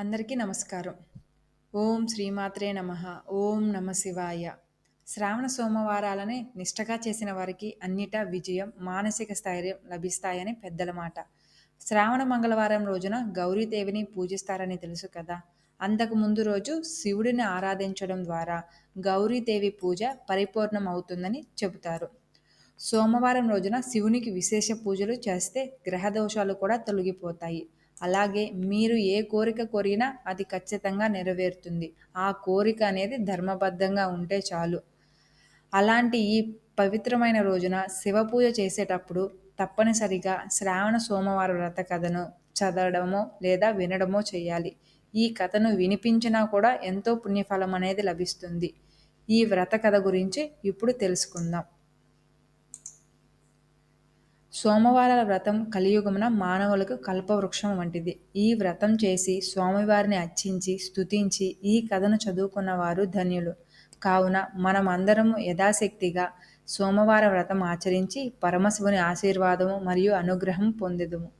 అందరికీ నమస్కారం. ఓం శ్రీమాత్రే నమ. ఓం నమ శివాయ. శ్రావణ సోమవారాలని నిష్టగా చేసిన వారికి అన్నిటా విజయం మానసిక స్థైర్యం లభిస్తాయని పెద్దల మాట. శ్రావణ మంగళవారం రోజున గౌరీదేవిని పూజిస్తారని తెలుసు కదా. అంతకు ముందు రోజు శివుడిని ఆరాధించడం ద్వారా గౌరీదేవి పూజ పరిపూర్ణం అవుతుందని చెబుతారు. సోమవారం రోజున శివునికి విశేష పూజలు చేస్తే గ్రహ దోషాలు కూడా తొలగిపోతాయి. అలాగే మీరు ఏ కోరిక కోరినా అది ఖచ్చితంగా నెరవేరుతుంది. ఆ కోరిక అనేది ధర్మబద్ధంగా ఉంటే చాలు. అలాంటి ఈ పవిత్రమైన రోజున శివ పూజ చేసేటప్పుడు తప్పనిసరిగా శ్రావణ సోమవారం వ్రత కథను చదవడమో లేదా వినడమో చేయాలి. ఈ కథను వినిపించినా కూడా ఎంతో పుణ్యఫలం అనేది లభిస్తుంది. ఈ వ్రత కథ గురించి ఇప్పుడు తెలుసుకుందాం. సోమవారాల వ్రతం కలియుగమున మానవులకు కల్పవృక్షం వంటిది. ఈ వ్రతం చేసి స్వామివారిని అర్చించి స్తుతించి ఈ కథను చదువుకున్న వారు ధన్యులు. కావున మనమందరము యథాశక్తిగా సోమవార వ్రతం ఆచరించి పరమశివుని ఆశీర్వాదము మరియు అనుగ్రహం పొందెదము.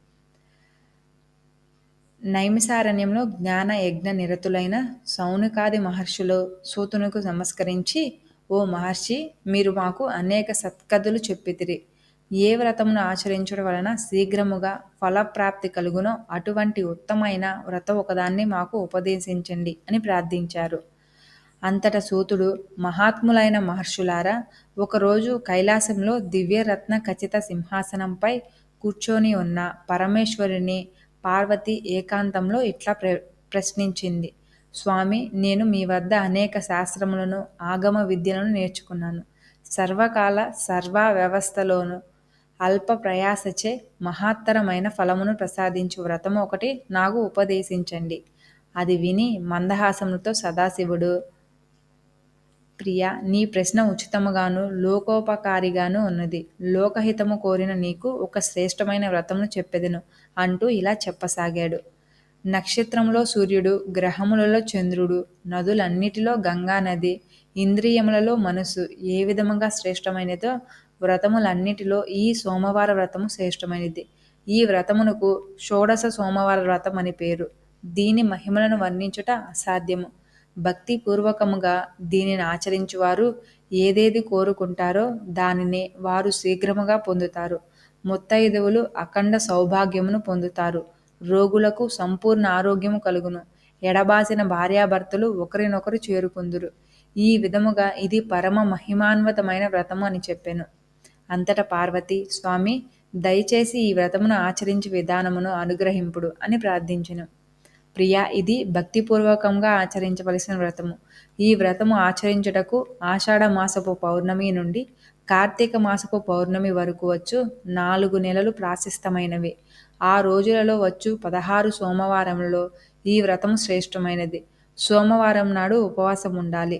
నైమిసారణ్యంలో జ్ఞాన యజ్ఞ నిరతులైన సౌనికాది మహర్షులు సూతునుకు నమస్కరించి ఓ మహర్షి మీరు మాకు అనేక సత్కథలు చెప్పితిరి. ఏ వ్రతమును ఆచరించడం వలన శీఘ్రముగా ఫలప్రాప్తి కలుగునో అటువంటి ఉత్తమైన వ్రతం ఒకదాన్ని మాకు ఉపదేశించండి అని ప్రార్థించారు. అంతట సూతుడు మహాత్ములైన మహర్షులారా ఒకరోజు కైలాసంలో దివ్యరత్న ఖచ్చిత సింహాసనంపై కూర్చొని ఉన్న పరమేశ్వరుని పార్వతి ఏకాంతంలో ఇట్లా ప్ర ప్రశ్నించింది. స్వామి నేను మీ వద్ద అనేక శాస్త్రములను ఆగమ విద్యలను నేర్చుకున్నాను. సర్వకాల సర్వ వ్యవస్థలోను అల్ప ప్రయాసచే మహత్తరమైన ఫలమును ప్రసాదించు వ్రతము ఒకటి నాకు ఉపదేశించండి. అది విని మందహాసముతో సదాశివుడు ప్రియ నీ ప్రశ్న ఉచితముగాను లోకోపకారిగాను ఉన్నది. లోకహితము కోరిన నీకు ఒక శ్రేష్టమైన వ్రతమును చెప్పెదను అంటూ ఇలా చెప్పసాగాడు. నక్షత్రంలో సూర్యుడు గ్రహములలో చంద్రుడు నదులన్నిటిలో గంగా నది ఇంద్రియములలో మనసు ఏ విధముగా శ్రేష్టమైనదో వ్రతములన్నిటిలో ఈ సోమవార వ్రతము శ్రేష్టమైనది. ఈ వ్రతమునకు షోడశ సోమవార వ్రతం అని పేరు. దీని మహిమలను వర్ణించుట అసాధ్యము. భక్తిపూర్వకముగా దీనిని ఆచరించువారు ఏదేది కోరుకుంటారో దానినే వారు శీఘ్రముగా పొందుతారు. ముత్తైదువులు అఖండ సౌభాగ్యమును పొందుతారు. రోగులకు సంపూర్ణ ఆరోగ్యము కలుగును. ఎడబాసిన భార్యాభర్తలు ఒకరినొకరు చేరుకుందురు. ఈ విధముగా ఇది పరమ మహిమాన్వతమైన వ్రతము అని చెప్పాను. అంతట పార్వతి స్వామి దయచేసి ఈ వ్రతమును ఆచరించి విధానమును అనుగ్రహింపుడు అని ప్రార్థించెను. ప్రియ ఇది భక్తిపూర్వకంగా ఆచరించవలసిన వ్రతము. ఈ వ్రతము ఆచరించుటకు ఆషాఢ మాసపు పౌర్ణమి నుండి కార్తీక మాసపు పౌర్ణమి వరకు వచ్చు నాలుగు నెలలు ప్రాశస్తమైనవి. ఆ రోజులలో వచ్చు పదహారు సోమవారంలో ఈ వ్రతము శ్రేష్టమైనది. సోమవారం నాడు ఉపవాసం ఉండాలి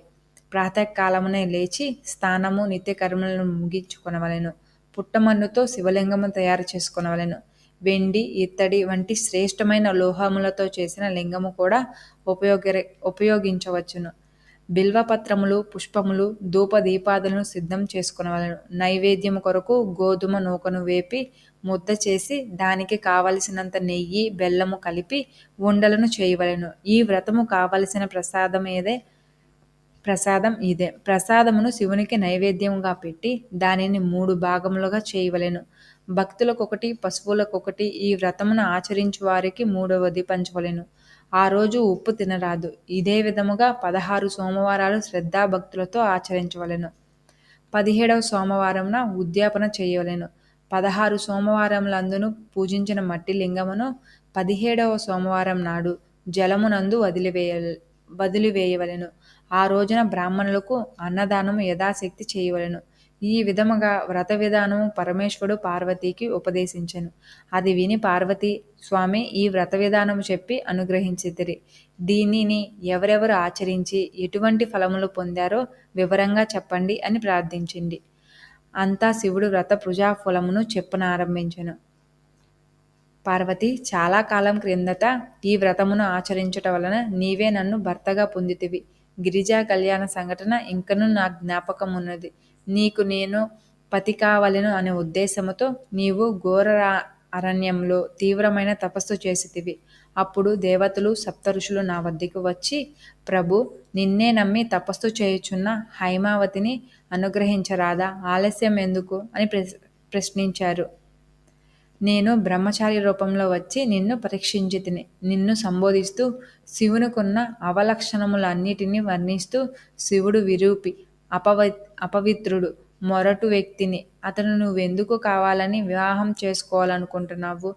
ప్రాతకాలమునే లేచి స్నానము నిత్యకర్మలను ముగించుకొనవలెను. పుట్టమన్నుతో శివలింగము తయారు చేసుకొనవలెను. వెండి ఇత్తడి వంటి శ్రేష్టమైన లోహములతో చేసిన లింగము కూడా ఉపయోగ ఉపయోగించవచ్చును. బిల్వపత్రములు పుష్పములు ధూప దీపాదులను సిద్ధం చేసుకునవలను. నైవేద్యము కొరకు గోధుమ నూకను వేపి ముద్ద చేసి దానికి కావలసినంత నెయ్యి బెల్లము కలిపి ఉండలను చేయవలను. ఈ వ్రతము కావలసిన ప్రసాదం ఏదే ప్రసాదం ఇదే. ప్రసాదమును శివునికి నైవేద్యముగా పెట్టి దానిని మూడు భాగములుగా చేయవలెను. భక్తులకొకటి పశువులకొకటి ఈ వ్రతమును ఆచరించు వారికి మూడవది పంచవలెను. ఆ రోజు ఉప్పు తినరాదు. ఇదే విధముగా పదహారు సోమవారాలు శ్రద్ధాభక్తులతో ఆచరించవలెను. పదిహేడవ సోమవారంన ఉద్యాపన చేయవలెను. పదహారు సోమవారములందును పూజించిన మట్టి లింగమును పదిహేడవ సోమవారం నాడు జలమునందు వదిలివేయ వదిలివేయవలెను. ఆ రోజున బ్రాహ్మణులకు అన్నదానం యథాశక్తి చేయవలెను. ఈ విధముగా వ్రత విధానము పరమేశ్వరుడు పార్వతీకి ఉపదేశించెను. అది విని పార్వతి స్వామి ఈ వ్రత విధానము చెప్పి అనుగ్రహించితిరి. దీనిని ఎవరెవరు ఆచరించి ఎటువంటి ఫలములు పొందారో వివరంగా చెప్పండి అని ప్రార్థించింది. అంతా శివుడు వ్రత ప్రజాఫలమును చెప్పనారంభించను. పార్వతి చాలా కాలం క్రిందట ఈ వ్రతమును ఆచరించటం వలన నీవే నన్ను భర్తగా పొందితివి. గిరిజా కళ్యాణ సంఘటన ఇంకను నా జ్ఞాపకం ఉన్నది నీకు నేను పతి కావలను అనే ఉద్దేశముతో నీవు ఘోర అరణ్యంలో తీవ్రమైన తపస్సు చేసితివి. అప్పుడు దేవతలు సప్తఋషులు నా వద్దకు వచ్చి ప్రభు నిన్నే నమ్మి తపస్సు చేయుచున్న హైమావతిని అనుగ్రహించరాదా? ఆలస్యం ఎందుకు? అని ప్రశ్నించారు. నేను బ్రహ్మచారి రూపంలో వచ్చి నిన్ను పరీక్షించి తిని నిన్ను సంబోధిస్తూ శివునికున్న అవలక్షణములన్నిటినీ వర్ణిస్తూ శివుడు విరూపి అపవి అపవిత్రుడు మొరటు వ్యక్తిని. అతను నువ్వెందుకు కావాలని వివాహం చేసుకోవాలనుకుంటున్నావు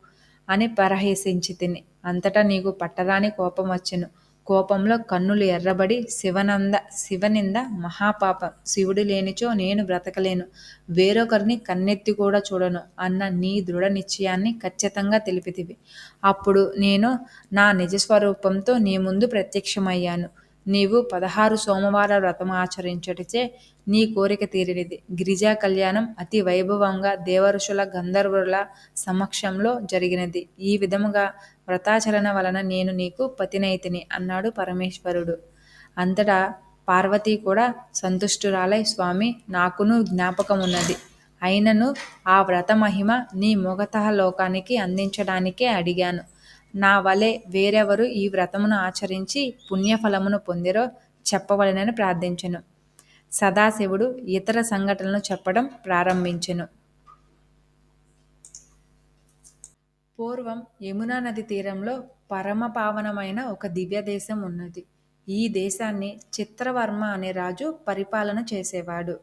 అని పరహేసించి తిని అంతటా నీకు పట్టరాని కోపం వచ్చెను. కోపంలో కన్నులు ఎర్రబడి శివనంద శివనింద మహాపాపం. శివుడు లేనిచో నేను బ్రతకలేను. వేరొకరిని కన్నెత్తి కూడా చూడను అన్న నీ దృఢ నిశ్చయాన్ని ఖచ్చితంగా తెలిపితివి. అప్పుడు నేను నా నిజస్వరూపంతో నీ ముందు ప్రత్యక్షమయ్యాను. నీవు పదహారు సోమవార వ్రతం ఆచరించటచే నీ కోరిక తీరినది. గిరిజా కళ్యాణం అతి వైభవంగా దేవరుషుల గంధర్వుల సమక్షంలో జరిగినది. ఈ విధముగా వ్రతాచరణ వలన నేను నీకు పతినైతిని అన్నాడు పరమేశ్వరుడు. అంతటా పార్వతి కూడా సంతుష్టురాలై స్వామి నాకును జ్ఞాపకమున్నది. అయినను ఆ వ్రత మహిమ నీ మొగతహ లోకానికి అందించడానికే అడిగాను. నా వలె వేరెవరు ఈ వ్రతమును ఆచరించి పుణ్యఫలమును పొందిరో చెప్పవలెనని ప్రార్థించెను. సదాశివుడు ఇతర సంఘటనలు చెప్పడం ప్రారంభించెను. పూర్వం యమునా నది తీరంలో పరమ పావనమైన ఒక దివ్య దేశం ఉన్నది. ఈ దేశాన్ని చిత్రవర్మ అనే రాజు పరిపాలన చేసేవాడు.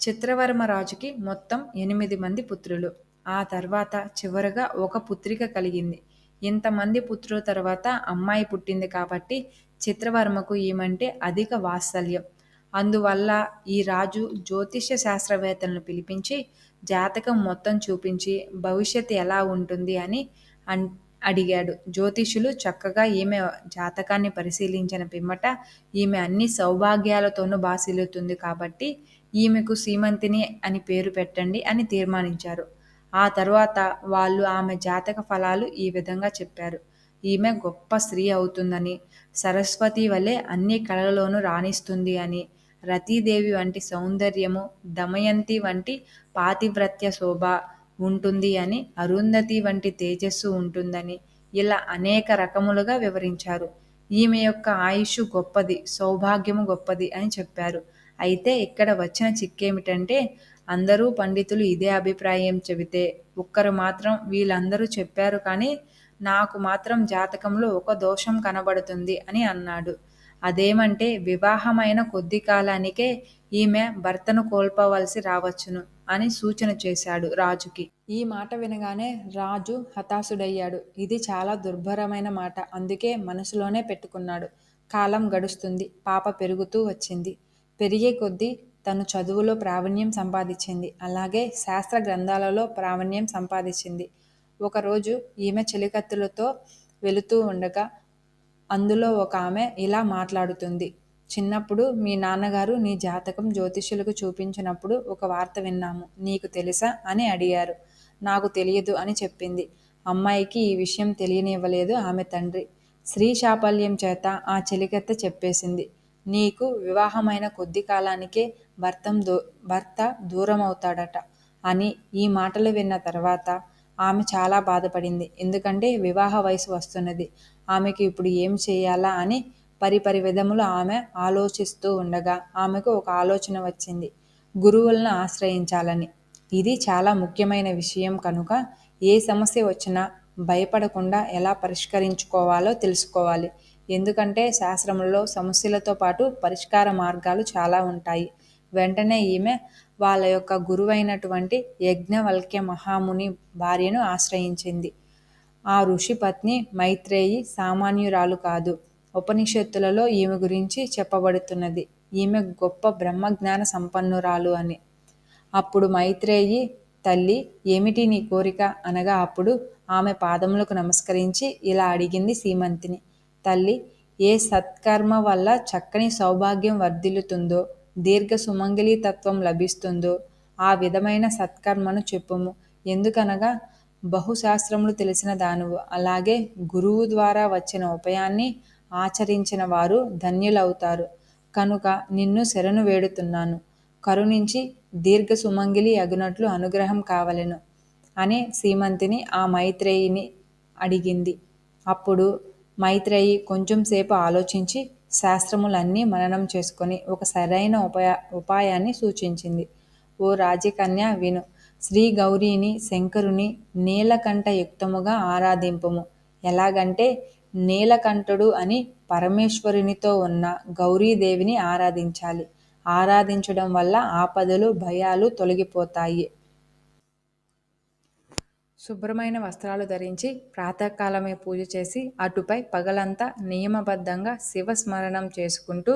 చిత్రవర్మ రాజుకి మొత్తం ఎనిమిది మంది పుత్రులు. ఆ తర్వాత చివరగా ఒక పుత్రిక కలిగింది. ఇంతమంది పుత్రుల తర్వాత అమ్మాయి పుట్టింది కాబట్టి చిత్రవర్మకు ఈమంటే అధిక వాత్సల్యం. అందువల్ల ఈ రాజు జ్యోతిష్య శాస్త్రవేత్తలను పిలిపించి జాతకం మొత్తం చూపించి భవిష్యత్తు ఎలా ఉంటుంది అని అన్ అడిగాడు. జ్యోతిషులు చక్కగా ఈమె జాతకాన్ని పరిశీలించిన పిమ్మట ఈమె అన్ని సౌభాగ్యాలతోనూ బాసిల్లుతుంది కాబట్టి ఈమెకు సీమంతిని అని పేరు పెట్టండి అని తీర్మానించారు. ఆ తర్వాత వాళ్ళు ఆమె జాతక ఫలాలు ఈ విధంగా చెప్పారు. ఈమె గొప్ప స్త్రీ అవుతుందని సరస్వతి వలె అన్ని కళలలోనూ రాణిస్తుంది అని రతీదేవి వంటి సౌందర్యము దమయంతి వంటి పాతివ్రత్య శోభ ఉంటుంది అని అరుంధతి వంటి తేజస్సు ఉంటుందని ఇలా అనేక రకములుగా వివరించారు. ఈమె యొక్క ఆయుష్ గొప్పది సౌభాగ్యము గొప్పది అని చెప్పారు. అయితే ఇక్కడ వచ్చిన చిక్కేమిటంటే అందరూ పండితులు ఇదే అభిప్రాయం చెబితే ఒక్కరు మాత్రం వీళ్ళందరూ చెప్పారు కానీ నాకు మాత్రం జాతకంలో ఒక దోషం కనబడుతుంది అని అన్నాడు. అదేమంటే వివాహమైన కొద్ది కాలానికే ఈమె భర్తను కోల్పోవలసి రావచ్చును అని సూచన చేశాడు రాజుకి. ఈ మాట వినగానే రాజు హతాశుడయ్యాడు. ఇది చాలా దుర్భరమైన మాట. అందుకే మనసులోనే పెట్టుకున్నాడు. కాలం గడుస్తుంది. పాప పెరుగుతూ వచ్చింది. పెరిగే కొద్దీ తను చదువులో ప్రావీణ్యం సంపాదించింది. అలాగే శాస్త్ర గ్రంథాలలో ప్రావీణ్యం సంపాదించింది. ఒకరోజు ఈమె చెలికత్తులతో వెళుతూ ఉండగా అందులో ఒక ఆమె ఇలా మాట్లాడుతుంది. చిన్నప్పుడు మీ నాన్నగారు నీ జాతకం జ్యోతిష్యులకు చూపించినప్పుడు ఒక వార్త విన్నాము. నీకు తెలుసా అని అడిగారు. నాకు తెలియదు అని చెప్పింది. అమ్మాయికి ఈ విషయం తెలియనివ్వలేదు ఆమె తండ్రి. స్త్రీ చాపల్యం చేత ఆ చెలికత్త చెప్పేసింది. నీకు వివాహమైన కొద్ది కాలానికే భర్తం దూ భర్త దూరం అవుతాడట అని ఈ మాటలు విన్న తర్వాత ఆమె చాలా బాధపడింది. ఎందుకంటే వివాహ వయసు వస్తున్నది. ఆమెకు ఇప్పుడు ఏం చేయాలా అని పరిపరి విధములు ఆమె ఆలోచిస్తూ ఉండగా ఆమెకు ఒక ఆలోచన వచ్చింది. గురువులను ఆశ్రయించాలని. ఇది చాలా ముఖ్యమైన విషయం కనుక ఏ సమస్య వచ్చినా భయపడకుండా ఎలా పరిష్కరించుకోవాలో తెలుసుకోవాలి. ఎందుకంటే శాస్త్రములలో సమస్యలతో పాటు పరిష్కార మార్గాలు చాలా ఉంటాయి. వెంటనే ఈమె వాళ్ళ యొక్క గురువైనటువంటి యజ్ఞవల్క్య మహాముని భార్యను ఆశ్రయించింది. ఆ ఋషి పత్ని మైత్రేయి సామాన్యురాలు కాదు. ఉపనిషత్తులలో ఈమె గురించి చెప్పబడుతున్నది. ఈమె గొప్ప బ్రహ్మజ్ఞాన సంపన్నురాలు అని. అప్పుడు మైత్రేయి తల్లి ఏమిటి నీ కోరిక? అనగా అప్పుడు ఆమె పాదములకు నమస్కరించి ఇలా అడిగింది సీమంతిని. తల్లి ఏ సత్కర్మ వల్ల చక్కని సౌభాగ్యం వర్ధిల్లుతుందో దీర్ఘ సుమంగళీ తత్వం లభిస్తుందో ఆ విధమైన సత్కర్మను చెప్పుము. ఎందుకనగా బహుశాస్త్రములు తెలిసిన దానువు. అలాగే గురువు ద్వారా వచ్చిన ఉపాయాన్ని ఆచరించిన వారు ధన్యులవుతారు. కనుక నిన్ను శరణు వేడుతున్నాను. కరుణించి దీర్ఘ సుమంగిలి అగునట్లు అనుగ్రహం కావలెను. అని సీమంతిని ఆ మైత్రేయిని అడిగింది. అప్పుడు మైత్రేయి కొంచెంసేపు ఆలోచించి శాస్త్రములన్నీ మననం చేసుకొని ఒక సరైన ఉపాయ ఉపాయాన్ని సూచించింది. ఓ రాజకన్య విను. శ్రీ గౌరీని శంకరుని నీలకంఠయుక్తముగా ఆరాధింపము ఎలాగంటే నీలకంఠుడు అని పరమేశ్వరునితో ఉన్న గౌరీదేవిని ఆరాధించాలి. ఆరాధించడం వల్ల ఆపదలు, భయాలు తొలగిపోతాయి. శుభ్రమైన వస్త్రాలు ధరించి ప్రాతకాలమే పూజ చేసి అటుపై పగలంతా నియమబద్ధంగా శివ స్మరణం చేసుకుంటూ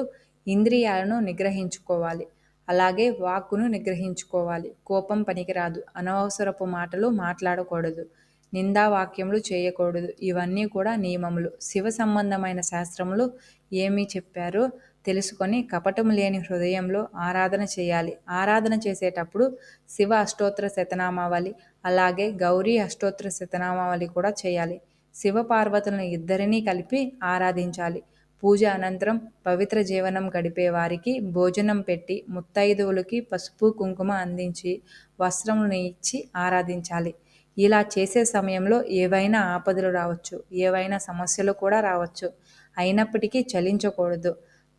ఇంద్రియాలను నిగ్రహించుకోవాలి. అలాగే వాక్కును నిగ్రహించుకోవాలి. కోపం పనికిరాదు. అనవసరపు మాటలు మాట్లాడకూడదు. నిందావాక్యములు చేయకూడదు. ఇవన్నీ కూడా నియమములు. శివ సంబంధమైన శాస్త్రములు ఏమి చెప్పారో తెలుసుకొని కపటము లేని హృదయంలో ఆరాధన చేయాలి. ఆరాధన చేసేటప్పుడు శివ అష్టోత్తర శతనామావళి, అలాగే గౌరీ అష్టోత్తర శతనామావళి కూడా చేయాలి. శివ పార్వతులను ఇద్దరినీ కలిపి ఆరాధించాలి. పూజ అనంతరం పవిత్ర జీవనం గడిపే వారికి భోజనం పెట్టి ముత్తైదువులకి పసుపు కుంకుమ అందించి వస్త్రములను ఇచ్చి ఆరాధించాలి. ఇలా చేసే సమయంలో ఏవైనా ఆపదలు రావచ్చు. ఏవైనా సమస్యలు కూడా రావచ్చు. అయినప్పటికీ చలించకూడదు.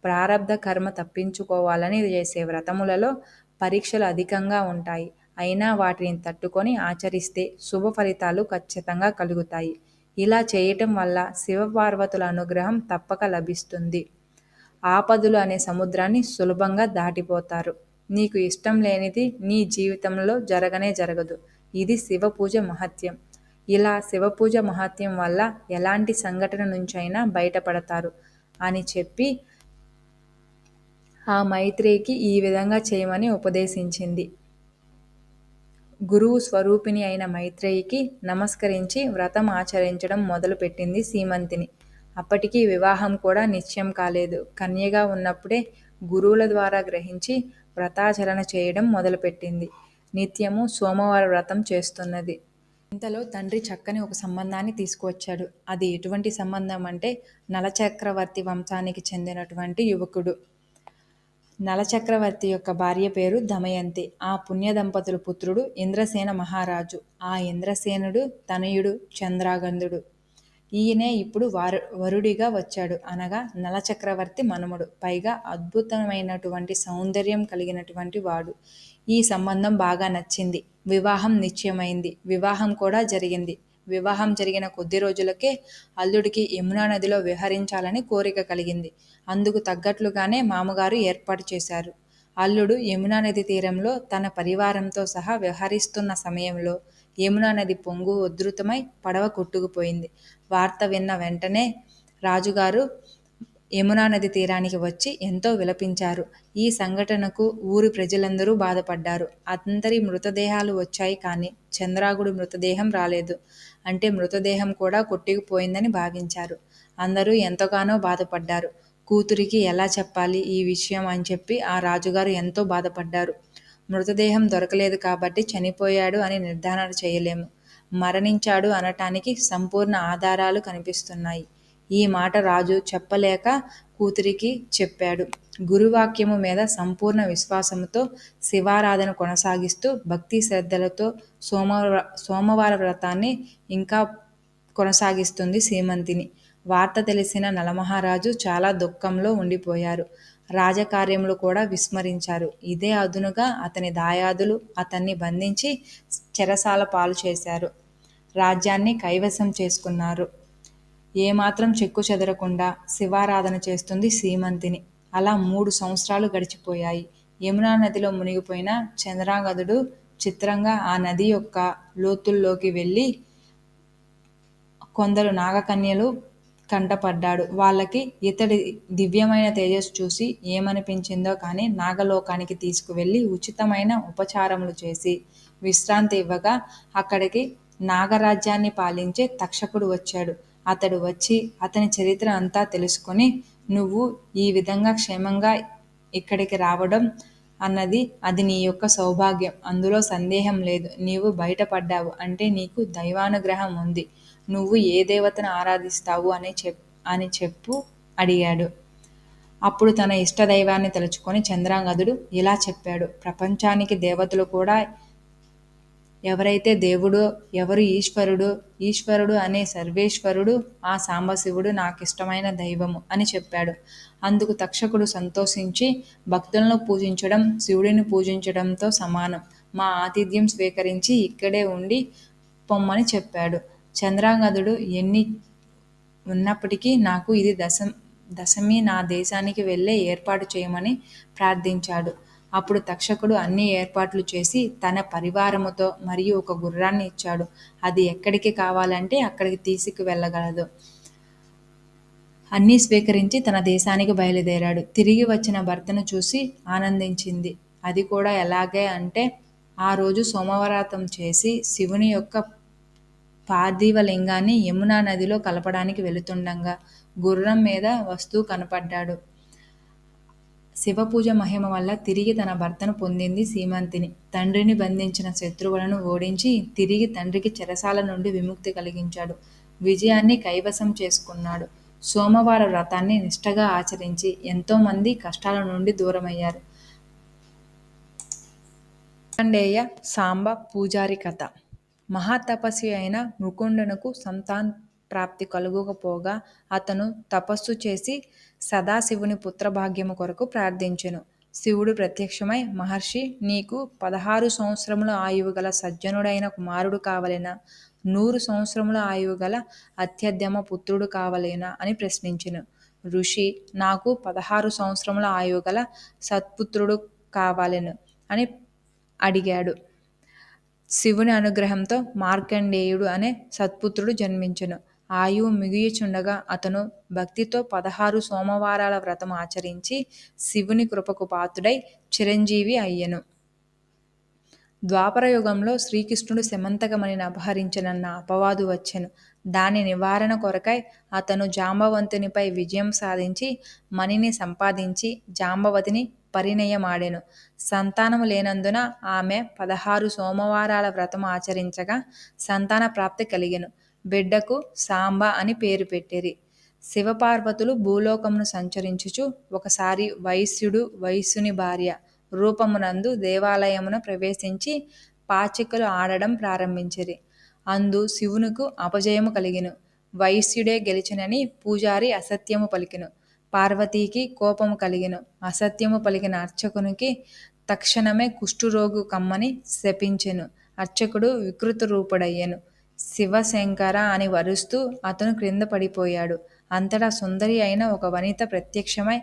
ప్రారబ్ధ కర్మ తప్పించుకోవాలని చేసే వ్రతములలో పరీక్షలు అధికంగా ఉంటాయి. అయినా వాటిని తట్టుకొని ఆచరిస్తే శుభ ఫలితాలు ఖచ్చితంగా కలుగుతాయి. ఇలా చేయటం వల్ల శివపార్వతుల అనుగ్రహం తప్పక లభిస్తుంది. ఆపదలు అనే సముద్రాన్ని సులభంగా దాటిపోతారు. నీకు ఇష్టం లేనిది నీ జీవితంలో జరగనే జరగదు. ఇది శివపూజ మహత్యం. ఇలా శివపూజ మహత్యం వల్ల ఎలాంటి సంఘటన నుంచైనా బయటపడతారు అని చెప్పి ఆ మైత్రేయికి ఈ విధంగా చేయమని ఉపదేశించింది. గురువు స్వరూపిణి అయిన మైత్రేయికి నమస్కరించి వ్రతం ఆచరించడం మొదలుపెట్టింది సీమంతిని. అప్పటికి వివాహం కూడా నిశ్చయం కాలేదు. కన్యగా ఉన్నప్పుడే గురువుల ద్వారా గ్రహించి వ్రతాచరణ చేయడం మొదలుపెట్టింది. నిత్యము సోమవార వ్రతం చేస్తున్నది. ఇంతలో తండ్రి చక్కని ఒక సంబంధాన్ని తీసుకువచ్చాడు. అది ఎటువంటి సంబంధం అంటే నలచక్రవర్తి వంశానికి చెందినటువంటి యువకుడు. నలచక్రవర్తి యొక్క భార్య పేరు దమయంతి. ఆ పుణ్య దంపతుల పుత్రుడు ఇంద్రసేన మహారాజు. ఆ ఇంద్రసేనుడు తనయుడు చంద్రాగంధుడు. ఈయనే ఇప్పుడు వారు వరుడిగా వచ్చాడు. అనగా నలచక్రవర్తి మనముడు పైగా అద్భుతమైనటువంటి సౌందర్యం కలిగినటువంటి వాడు. ఈ సంబంధం బాగా నచ్చింది. వివాహం నిశ్చయమైంది. వివాహం కూడా జరిగింది. వివాహం జరిగిన కొద్ది రోజులకే అల్లుడికి యమునా నదిలో విహరించాలని కోరిక కలిగింది. అందుకు తగ్గట్లుగానే మామగారు ఏర్పాటు చేశారు. అల్లుడు యమునా నది తీరంలో తన పరివారంతో సహా విహరిస్తున్న సమయంలో యమునా నది పొంగు ఉధృతమై పడవ కొట్టుకుపోయింది. వార్త విన్న వెంటనే రాజుగారు యమునా నది తీరానికి వచ్చి ఎంతో విలపించారు. ఈ సంఘటనకు ఊరి ప్రజలందరూ బాధపడ్డారు. అందరి మృతదేహాలు వచ్చాయి కానీ చంద్రాగుడి మృతదేహం రాలేదు. అంటే మృతదేహం కూడా కొట్టుకుపోయిందని భావించారు. అందరూ ఎంతగానో బాధపడ్డారు. కూతురికి ఎలా చెప్పాలి ఈ విషయం అని చెప్పి ఆ రాజుగారు ఎంతో బాధపడ్డారు. మృతదేహం దొరకలేదు కాబట్టి చనిపోయాడు అని నిర్ధారణ చేయలేము. మరణించాడు అనటానికి సంపూర్ణ ఆధారాలు కనిపిస్తున్నాయి. ఈ మాట రాజు చెప్పలేక కూతురికి చెప్పాడు. గురువాక్యము మీద సంపూర్ణ విశ్వాసముతో శివారాధన కొనసాగిస్తూ భక్తి శ్రద్ధలతో సోమవార సోమవార వ్రతాన్ని ఇంకా కొనసాగిస్తుంది సీమంతిని. వార్త తెలిసిన నలమహారాజు చాలా దుఃఖంలో ఉండిపోయారు. రాజకార్యములు కూడా విస్మరించారు. ఇదే అదునుగా అతని దాయాదులు అతన్ని బంధించి చెరసాల పాలు చేశారు. రాజ్యాన్ని కైవసం చేసుకున్నారు. ఏమాత్రం చెక్కుచెదరకుండా శివారాధన చేస్తుంది సీమంతిని. అలా మూడు సంవత్సరాలు గడిచిపోయాయి. యమునా నదిలో మునిగిపోయిన చంద్రాంగదుడు చిత్రంగా ఆ నది యొక్క లోతుల్లోకి వెళ్ళి కొందరు నాగకన్యలు కంటపడ్డాడు. వాళ్ళకి ఇతడి దివ్యమైన తేజస్సు చూసి ఏమనిపించిందో కానీ నాగలోకానికి తీసుకువెళ్ళి ఉచితమైన ఉపచారములు చేసి విశ్రాంతి ఇవ్వగా అక్కడికి నాగరాజ్యాన్ని పాలించే తక్షకుడు వచ్చాడు. అతడు వచ్చి అతని చరిత్ర అంతా తెలుసుకొని నువ్వు ఈ విధంగా క్షేమంగా ఇక్కడికి రావడం అన్నది అది నీ యొక్క సౌభాగ్యం. అందులో సందేహం లేదు. నీవు బయటపడ్డావు అంటే నీకు దైవానుగ్రహం ఉంది. నువ్వు ఏ దేవతను ఆరాధిస్తావు అని చెప్ అని చెప్పు అడిగాడు. అప్పుడు తన ఇష్ట దైవాన్ని తలుచుకొని చంద్రాంగదుడు ఇలా చెప్పాడు. ప్రపంచానికి దేవతలు కూడా ఎవరైతే దేవుడో ఎవరు ఈశ్వరుడు ఈశ్వరుడు అనే సర్వేశ్వరుడు ఆ సాంబశివుడు నాకిష్టమైన దైవము అని చెప్పాడు. అందుకు తక్షకుడు సంతోషించి భక్తులను పూజించడం శివుడిని పూజించడంతో సమానం. మా ఆతిథ్యం స్వీకరించి ఇక్కడే ఉండి పొమ్మని చెప్పాడు. చంద్రాంగదుడు ఎన్ని ఉన్నప్పటికీ నాకు ఇది దశ దశమి నా దేశానికి వెళ్ళే ఏర్పాటు చేయమని ప్రార్థించాడు. అప్పుడు తక్షకుడు అన్ని ఏర్పాట్లు చేసి తన పరివారముతో మరియు ఒక గుర్రాన్ని ఇచ్చాడు. అది ఎక్కడికి కావాలంటే అక్కడికి తీసుకు వెళ్ళగలదు. అన్నీ స్వీకరించి తన దేశానికి బయలుదేరాడు. తిరిగి వచ్చిన భర్తను చూసి ఆనందించింది. అది కూడా ఎలాగే అంటే ఆ రోజు సోమవారాతం చేసి శివుని యొక్క పార్థివ లింగాన్ని యమునా నదిలో కలపడానికి వెళుతుండగా గుర్రం మీద వస్తూ కనపడ్డాడు. శివపూజ మహిమ వల్ల తిరిగి తన భర్తను పొందింది సీమంతిని. తండ్రిని బంధించిన శత్రువులను ఓడించి తిరిగి తండ్రికి చెరసాల నుండి విముక్తి కలిగించాడు. విజయాన్ని కైవసం చేసుకున్నాడు. సోమవార వ్రతాన్ని నిష్టగా ఆచరించి ఎంతోమంది కష్టాల నుండి దూరమయ్యారు. మార్కండేయ సాంబ పూజారి కథ. మహాతపస్వి అయిన ముకుండునకు సంతాన్ ప్రాప్తి కలుగకపోగా అతను తపస్సు చేసి సదాశివుని పుత్రభాగ్యము కొరకు ప్రార్థించెను. శివుడు ప్రత్యక్షమై మహర్షి నీకు పదహారు సంవత్సరముల ఆయువు గల సజ్జనుడైన కుమారుడు కావలేనా? నూరు సంవత్సరముల ఆయువు గల అత్యధ్యమ పుత్రుడు కావలేనా? అని ప్రశ్నించెను. ఋషి నాకు పదహారు సంవత్సరముల ఆయువు గల సత్పుత్రుడు కావాలెను? అని అడిగాడు. శివుని అనుగ్రహంతో మార్కండేయుడు అనే సత్పుత్రుడు జన్మించెను. ఆయువు మిగియుచుండగా అతను భక్తితో పదహారు సోమవారాల వ్రతం ఆచరించి శివుని కృపకు పాత్రుడై చిరంజీవి అయ్యెను. ద్వాపరయుగంలో శ్రీకృష్ణుడు శమంతకమణిని అపహరించనన్న అపవాదు వచ్చెను. దాని నివారణ కొరకై అతను జాంబవంతునిపై విజయం సాధించి మణిని సంపాదించి జాంబవతిని పరిణయమాడెను. సంతానము లేనందున ఆమె పదహారు సోమవారాల వ్రతం ఆచరించగా సంతాన ప్రాప్తి కలిగెను. బిడ్డకు సాంబ అని పేరు పెట్టిరి. శివపార్వతులు భూలోకమును సంచరించుచు ఒకసారి వైశ్యుడు వైశ్యుని భార్య రూపమునందు దేవాలయమున ప్రవేశించి పాచికలు ఆడడం ప్రారంభించిరి. అందు శివునికు అపజయము కలిగిను. వైశ్యుడే గెలిచినని పూజారి అసత్యము పలికిను. పార్వతీకి కోపము కలిగిను. అసత్యము పలికిన అర్చకునికి తక్షణమే కుష్ఠురోగు కమ్మని శపించెను. అర్చకుడు వికృత రూపుడయ్యెను శివశంకర అని వరుస్తూ అతను క్రింద పడిపోయాడు. అంతటా సుందరి అయిన ఒక వనిత ప్రత్యక్షమై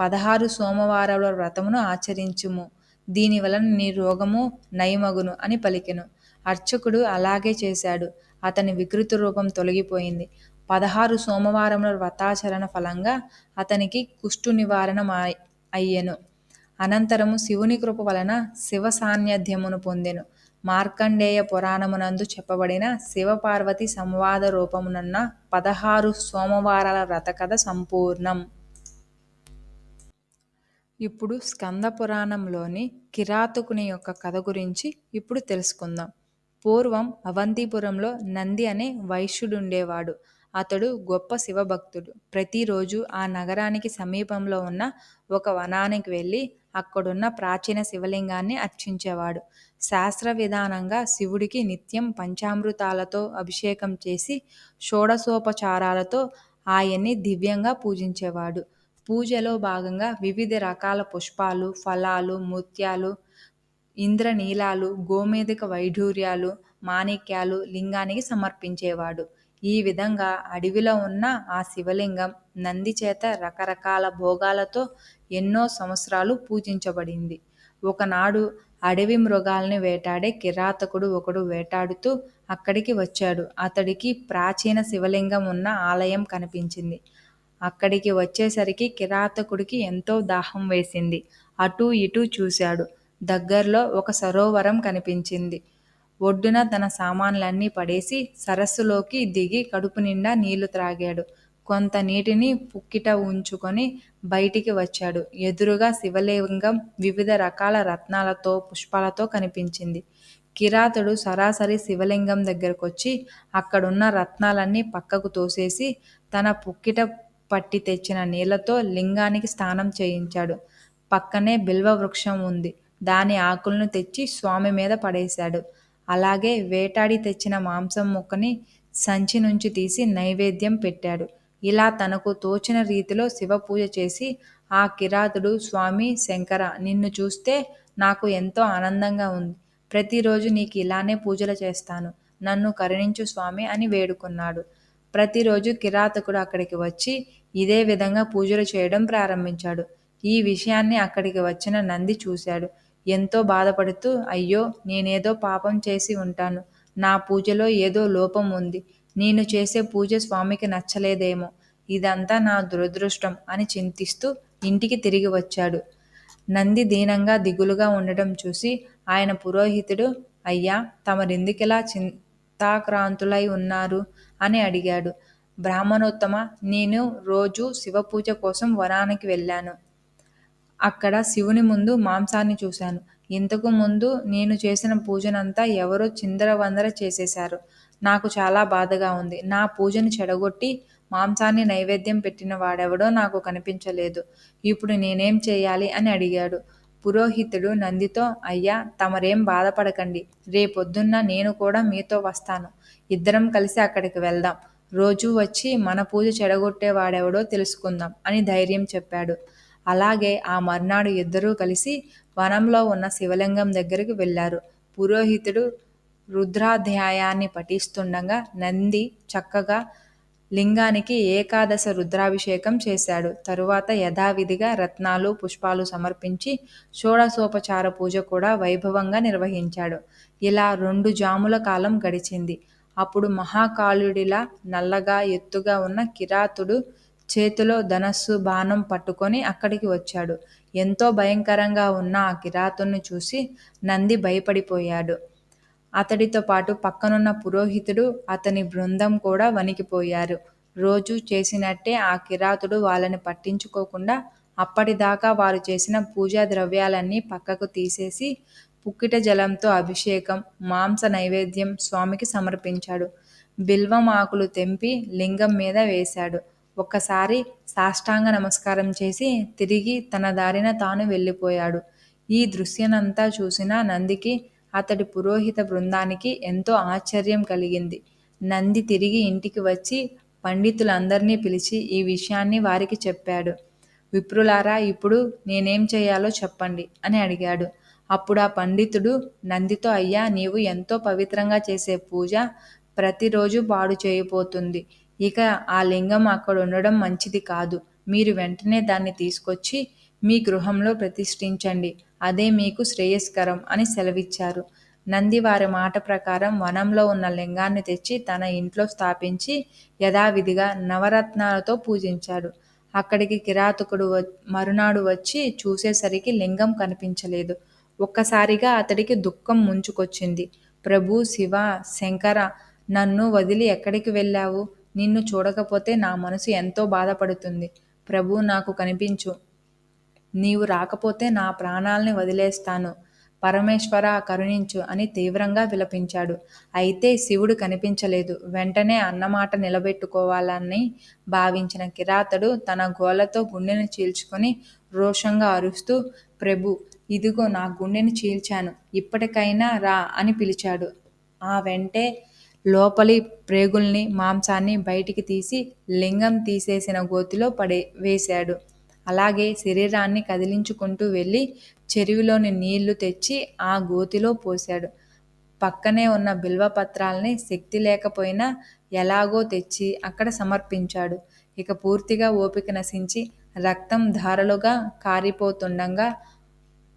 పదహారు సోమవారాల వ్రతమును ఆచరించుము. దీని వలన నీ రోగము నయమగును అని పలికెను. అర్చకుడు అలాగే చేశాడు. అతని వికృత రూపం తొలగిపోయింది. పదహారు సోమవారముల వ్రతాచరణ ఫలంగా అతనికి కుష్టు నివారణ అయ్యెను. అనంతరము శివుని కృప వలన శివ సాన్నిధ్యమును పొందెను. మార్కండేయ పురాణమునందు చెప్పబడిన శివపార్వతి సంవాద రూపమునున్న పదహారు సోమవారాల రథకథ సంపూర్ణం. ఇప్పుడు స్కంద పురాణంలోని కిరాతకుని యొక్క కథ గురించి ఇప్పుడు తెలుసుకుందాం. పూర్వం అవంతిపురంలో నంది అనే వైశ్యుడుండేవాడు అతడు గొప్ప శివభక్తుడు. ప్రతిరోజు ఆ నగరానికి సమీపంలో ఉన్న ఒక వనానికి వెళ్ళి అక్కడున్న ప్రాచీన శివలింగాన్ని అర్చించేవాడు. శాస్త్ర విధానంగా శివుడికి నిత్యం పంచామృతాలతో అభిషేకం చేసి షోడశోపచారాలతో ఆయన్ని దివ్యంగా పూజించేవాడు. పూజలో భాగంగా వివిధ రకాల పుష్పాలు ఫలాలు ముత్యాలు ఇంద్రనీలాలు గోమేధిక వైఢూర్యాలు మాణిక్యాలు లింగానికి సమర్పించేవాడు. ఈ విధంగా అడవిలో ఉన్న ఆ శివలింగం నంది చేత రకరకాల భోగాలతో ఎన్నో సంవత్సరాలు పూజించబడింది. ఒకనాడు అడవి మృగాల్ని వేటాడే కిరాతకుడు ఒకడు వేటాడుతూ అక్కడికి వచ్చాడు. అతడికి ప్రాచీన శివలింగం ఉన్న ఆలయం కనిపించింది. అక్కడికి వచ్చేసరికి కిరాతకుడికి ఎంతో దాహం వేసింది. అటూ ఇటూ చూశాడు. దగ్గరలో ఒక సరోవరం కనిపించింది. ఒడ్డున తన సామాన్లన్నీ పడేసి సరస్సులోకి దిగి కడుపు నిండా నీళ్ళు త్రాగాడు. కొంత నీటిని పుక్కిట ఉంచుకొని బయటికి వచ్చాడు. ఎదురుగా శివలింగం వివిధ రకాల రత్నాలతో పుష్పాలతో కనిపించింది. కిరాతుడు సరాసరి శివలింగం దగ్గరకొచ్చి అక్కడున్న రత్నాలన్నీ పక్కకు తోసేసి తన పుక్కిట పట్టి తెచ్చిన నీళ్ళతో లింగానికి స్నానం చేయించాడు. పక్కనే బిల్వ వృక్షం ఉంది. దాని ఆకులను తెచ్చి స్వామి మీద పడేశాడు. అలాగే వేటాడి తెచ్చిన మాంసం ముక్కని సంచి నుంచి తీసి నైవేద్యం పెట్టాడు. ఇలా తనకు తోచిన రీతిలో శివపూజ చేసి ఆ కిరాతుడు స్వామి శంకర నిన్ను చూస్తే నాకు ఎంతో ఆనందంగా ఉంది. ప్రతిరోజు నీకు ఇలానే పూజలు చేస్తాను. నన్ను కరుణించు స్వామి అని వేడుకున్నాడు. ప్రతిరోజు కిరాతకుడు అక్కడికి వచ్చి ఇదే విధంగా పూజలు చేయడం ప్రారంభించాడు. ఈ విషయాన్ని అక్కడికి వచ్చిన నంది చూశాడు. ఎంతో బాధపడుతూ అయ్యో నేనేదో పాపం చేసి ఉంటాను. నా పూజలో ఏదో లోపం ఉంది. నేను చేసే పూజ స్వామికి నచ్చలేదేమో. ఇదంతా నా దురదృష్టం అని చింతిస్తూ ఇంటికి తిరిగి వచ్చాడు. నంది దీనంగా దిగులుగా ఉండటం చూసి ఆయన పురోహితుడు అయ్యా తమరెందుకిలా చింతాక్రాంతులై ఉన్నారు? అని అడిగాడు. బ్రాహ్మణోత్తమ నేను రోజు శివపూజ కోసం వనానికి వెళ్ళాను. అక్కడ శివుని ముందు మాంసాన్ని చూశాను. ఇంతకు ముందు నేను చేసిన పూజనంతా ఎవరో చిందరవందర చేసేశారు. నాకు చాలా బాధగా ఉంది. నా పూజను చెడగొట్టి మాంసాన్ని నైవేద్యం పెట్టిన వాడెవడో నాకు కనిపించలేదు. ఇప్పుడు నేనేం చేయాలి అని అడిగాడు. పురోహితుడు నందితో అయ్యా తమరేం బాధపడకండి. రేపొద్దున్న నేను కూడా మీతో వస్తాను. ఇద్దరం కలిసి అక్కడికి వెళ్దాం. రోజూ వచ్చి మన పూజ చెడగొట్టేవాడెవడో తెలుసుకుందాం అని ధైర్యం చెప్పాడు. అలాగే ఆ మర్నాడు ఇద్దరూ కలిసి వనంలో ఉన్న శివలింగం దగ్గరికి వెళ్ళారు. పురోహితుడు రుద్రాధ్యాయాన్ని పఠిస్తుండగా నంది చక్కగా లింగానికి ఏకాదశ రుద్రాభిషేకం చేశాడు. తరువాత యథావిధిగా రత్నాలు పుష్పాలు సమర్పించి షోడశోపచార పూజ కూడా వైభవంగా నిర్వహించాడు. ఇలా రెండు జాముల కాలం గడిచింది. అప్పుడు మహాకాళుడిలా నల్లగా ఎత్తుగా ఉన్న కిరాతుడు చేతిలో ధనస్సు బాణం పట్టుకొని అక్కడికి వచ్చాడు. ఎంతో భయంకరంగా ఉన్న ఆ కిరాతుని చూసి నంది భయపడిపోయాడు. అతడితో పాటు పక్కనున్న పురోహితుడు అతని బృందం కూడా వణికిపోయారు. రోజు చేసినట్టే ఆ కిరాతుడు వాళ్ళని పట్టించుకోకుండా అప్పటిదాకా వారు చేసిన పూజా ద్రవ్యాలన్నీ పక్కకు తీసేసి పుక్కిట జలంతో అభిషేకం మాంస నైవేద్యం స్వామికి సమర్పించాడు. బిల్వం ఆకులు తెంపి లింగం మీద వేశాడు. ఒక్కసారి సాష్టాంగ నమస్కారం చేసి తిరిగి తన దారిన తాను వెళ్ళిపోయాడు. ఈ దృశ్యనంతా చూసిన నందికి అతడి పురోహిత బృందానికి ఎంతో ఆశ్చర్యం కలిగింది. నంది తిరిగి ఇంటికి వచ్చి పండితులందరినీ పిలిచి ఈ విషయాన్ని వారికి చెప్పాడు. విప్రులారా ఇప్పుడు నేనేం చేయాలో చెప్పండి అని అడిగాడు. అప్పుడు ఆ పండితుడు నందితో అయ్యా నీవు ఎంతో పవిత్రంగా చేసే పూజ ప్రతిరోజు పాడు చేయబోతుంది. ఇక ఆ లింగం అక్కడ ఉండడం మంచిది కాదు. మీరు వెంటనే దాన్ని తీసుకొచ్చి మీ గృహంలో ప్రతిష్ఠించండి. అదే మీకు శ్రేయస్కరం అని సెలవిచ్చారు. నంది వారి మాట ప్రకారం వనంలో ఉన్న లింగాన్ని తెచ్చి తన ఇంట్లో స్థాపించి యథావిధిగా నవరత్నాలతో పూజించాడు. అక్కడికి కిరాతకుడు మరునాడు వచ్చి చూసేసరికి లింగం కనిపించలేదు. ఒక్కసారిగా అతడికి దుఃఖం ముంచుకొచ్చింది. ప్రభు శివ శంకర నన్ను వదిలి ఎక్కడికి వెళ్ళావు? నిన్ను చూడకపోతే నా మనసు ఎంతో బాధపడుతుంది. ప్రభు నాకు కనిపించు. నీవు రాకపోతే నా ప్రాణాల్ని వదిలేస్తాను. పరమేశ్వర కరుణించు అని తీవ్రంగా విలపించాడు. అయితే శివుడు కనిపించలేదు. వెంటనే అన్నమాట నిలబెట్టుకోవాలని భావించిన కిరాతడు తన గోలతో గుండెను చీల్చుకొని రోషంగా అరుస్తూ ప్రభు ఇదిగో నా గుండెను చీల్చాను. ఇప్పటికైనా రా అని పిలిచాడు. ఆ వెంటే లోపలి ప్రేగుల్ని మాంసాన్ని బయటికి తీసి లింగం తీసేసిన గోతిలో పడే వేశాడు. అలాగే శరీరాన్ని కదిలించుకుంటూ వెళ్ళి చెరువులోని నీళ్ళు తెచ్చి ఆ గోతిలో పోశాడు. పక్కనే ఉన్న బిల్వపత్రాల్ని శక్తి లేకపోయినా ఎలాగో తెచ్చి అక్కడ సమర్పించాడు. ఇక పూర్తిగా ఓపిక నశించి రక్తం ధారలుగా కారిపోతుండగా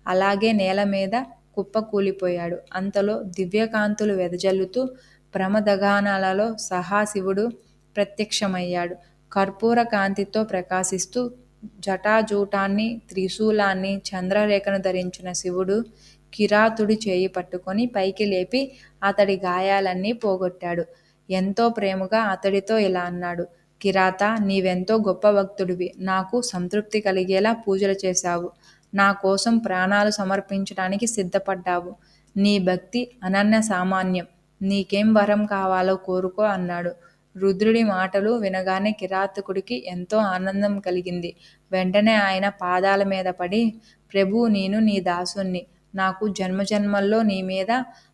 అలాగే నేల మీద కుప్పకూలిపోయాడు అంతలో దివ్యకాంతులు వెదజల్లుతూ ప్రమదగానాలలో సహాశివుడు ప్రత్యక్షమయ్యాడు. కర్పూర కాంతితో ప్రకాశిస్తూ జటాజూటాన్ని త్రిశూలాన్ని చంద్రరేఖను ధరించిన శివుడు కిరాతుడి చేయి పట్టుకొని పైకి లేపి అతడి గాయాలన్నీ పోగొట్టాడు. ఎంతో ప్రేమగా అతడితో ఇలా అన్నాడు కిరాత నీవెంతో గొప్ప భక్తుడివి. నాకు సంతృప్తి కలిగేలా పూజలు చేశావు. నా కోసం ప్రాణాలు సమర్పించడానికి సిద్ధపడ్డావు. నీ భక్తి అనన్య సామాన్యం. నీకేం వరం కావాలో కోరుకో అన్నాడు. రుద్రుడి మాటలు వినగానే కిరాతకుడికి ఎంతో ఆనందం కలిగింది. వెంటనే ఆయన పాదాల మీద పడి ప్రభు నేను నీ దాసుణ్ణి. నాకు జన్మజన్మల్లో నీ మీద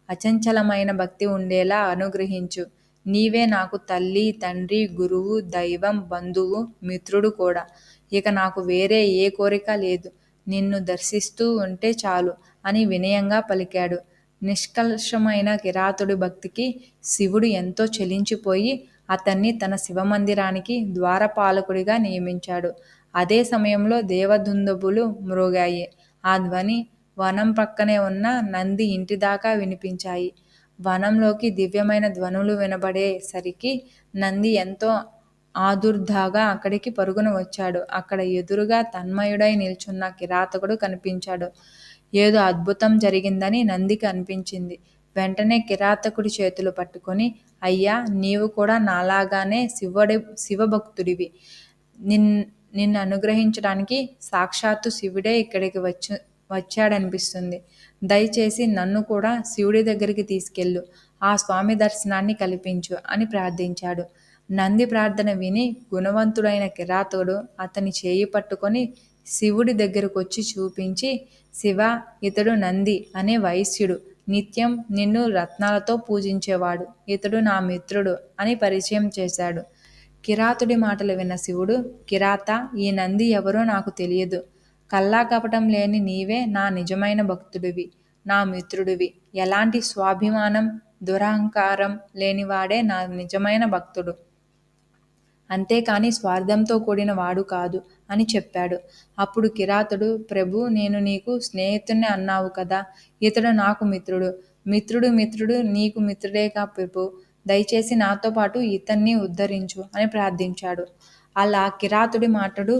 అచంచలమైన భక్తి ఉండేలా అనుగ్రహించు. నీవే నాకు తల్లి తండ్రి గురువు దైవం బంధువు మిత్రుడు కూడా. ఇక నాకు వేరే ఏ కోరిక లేదు. నిన్ను దర్శిస్తూ ఉంటే చాలు అని వినయంగా పలికాడు. నిష్కల్షమైన కిరాతుడి భక్తికి శివుడు ఎంతో చెలించిపోయి అతన్ని తన శివమందిరానికి ద్వారపాలకుడిగా నియమించాడు. అదే సమయంలో దేవదుందుబులు మ్రోగాయి. ఆ ధ్వని వనం పక్కనే ఉన్న నంది ఇంటి దాకా వినిపించాయి. వనంలోకి దివ్యమైన ధ్వనులు వినబడేసరికి నంది ఎంతో ఆదుర్ధాగా అక్కడికి పరుగున వచ్చాడు. అక్కడ ఎదురుగా తన్మయుడై నిల్చున్న కిరాతకుడు కనిపించాడు. ఏదో అద్భుతం జరిగిందని నందికి అనిపించింది. వెంటనే కిరాతకుడి చేతులు పట్టుకొని అయ్యా నీవు కూడా నాలాగానే శివుడి శివభక్తుడివి. నిన్ నిన్ను అనుగ్రహించడానికి సాక్షాత్తు శివుడే ఇక్కడికి వచ్చి వచ్చాడనిపిస్తుంది. దయచేసి నన్ను కూడా శివుడి దగ్గరికి తీసుకెళ్ళు. ఆ స్వామి దర్శనాన్ని కల్పించు అని ప్రార్థించాడు. నంది ప్రార్థన విని గుణవంతుడైన కిరాతుడు అతని చేయి పట్టుకొని శివుడి దగ్గరకు వచ్చి చూపించి శివ ఇతడు నంది అనే వైశ్యుడు నిత్యం నిన్ను రత్నాలతో పూజించేవాడు ఇతడు నా మిత్రుడు అని పరిచయం చేశాడు. కిరాతుడి మాటలు విన్న శివుడు కిరాత ఈ నంది ఎవరో నాకు తెలియదు. కల్లా కపటం లేని నీవే నా నిజమైన భక్తుడివి నా మిత్రుడివి. ఎలాంటి స్వాభిమానం దురహంకారం లేనివాడే నా నిజమైన భక్తుడు. అంతేకాని స్వార్థంతో కూడిన వాడు కాదు అని చెప్పాడు. అప్పుడు కిరాతుడు ప్రభు నేను నీకు స్నేహితుడిని అన్నావు కదా ఇతడు నాకు మిత్రుడు. మిత్రుడు మిత్రుడు నీకు మిత్రుడే కా ప్రభు. దయచేసి నాతో పాటు ఇతన్ని ఉద్ధరించు అని ప్రార్థించాడు. అలా కిరాతుడి మాటడు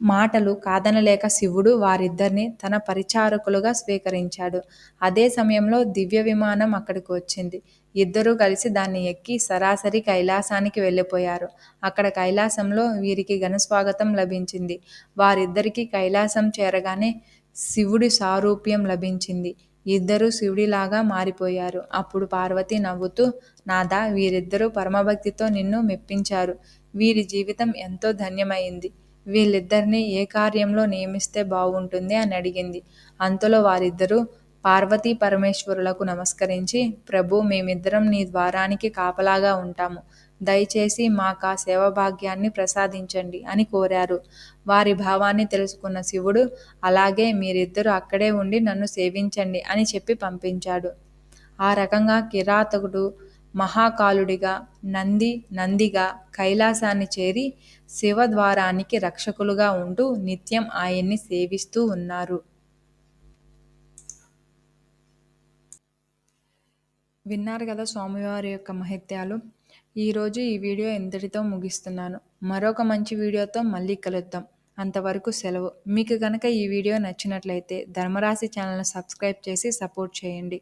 మాటలు కాదనలేక శివుడు వారిద్దరిని తన పరిచారకులుగా స్వీకరించాడు. అదే సమయంలో దివ్య విమానం అక్కడికి వచ్చింది. ఇద్దరూ కలిసి దాన్ని ఎక్కి సరాసరి కైలాసానికి వెళ్ళిపోయారు. అక్కడ కైలాసంలో వీరికి ఘనస్వాగతం లభించింది. వారిద్దరికీ కైలాసం చేరగానే శివుడి సారూప్యం లభించింది. ఇద్దరూ శివుడిలాగా మారిపోయారు. అప్పుడు పార్వతి నవ్వుతూ నాదా వీరిద్దరూ పరమభక్తితో నిన్ను మెప్పించారు. వీరి జీవితం ఎంతో ధన్యమైంది. వీళ్ళిద్దరినీ ఏ కార్యంలో నియమిస్తే బాగుంటుంది అని అడిగింది. అంతలో వారిద్దరూ పార్వతీ పరమేశ్వరులకు నమస్కరించి ప్రభు మేమిద్దరం నీ ద్వారానికి కాపలాగా ఉంటాము. దయచేసి మాకు ఆ సేవభాగ్యాన్ని ప్రసాదించండి అని కోరారు. వారి భావాన్ని తెలుసుకున్న శివుడు అలాగే మీరిద్దరూ అక్కడే ఉండి నన్ను సేవించండి అని చెప్పి పంపించాడు. ఆ రకంగా కిరాతకుడు మహాకాలుడిగా నంది నందిగా కైలాసాన్ని చేరి శివద్వారానికి రక్షకులుగా ఉంటూ నిత్యం ఆయన్ని సేవిస్తూ ఉన్నారు. విన్నారు కదా స్వామివారి యొక్క మహిత్యాలు. ఈరోజు ఈ వీడియో ఇంతటితో ముగిస్తున్నాను. మరొక మంచి వీడియోతో మళ్ళీ కలుద్దాం. అంతవరకు సెలవు. మీకు కనుక ఈ వీడియో నచ్చినట్లయితే ధర్మరాశి ఛానల్ని సబ్స్క్రైబ్ చేసి సపోర్ట్ చేయండి.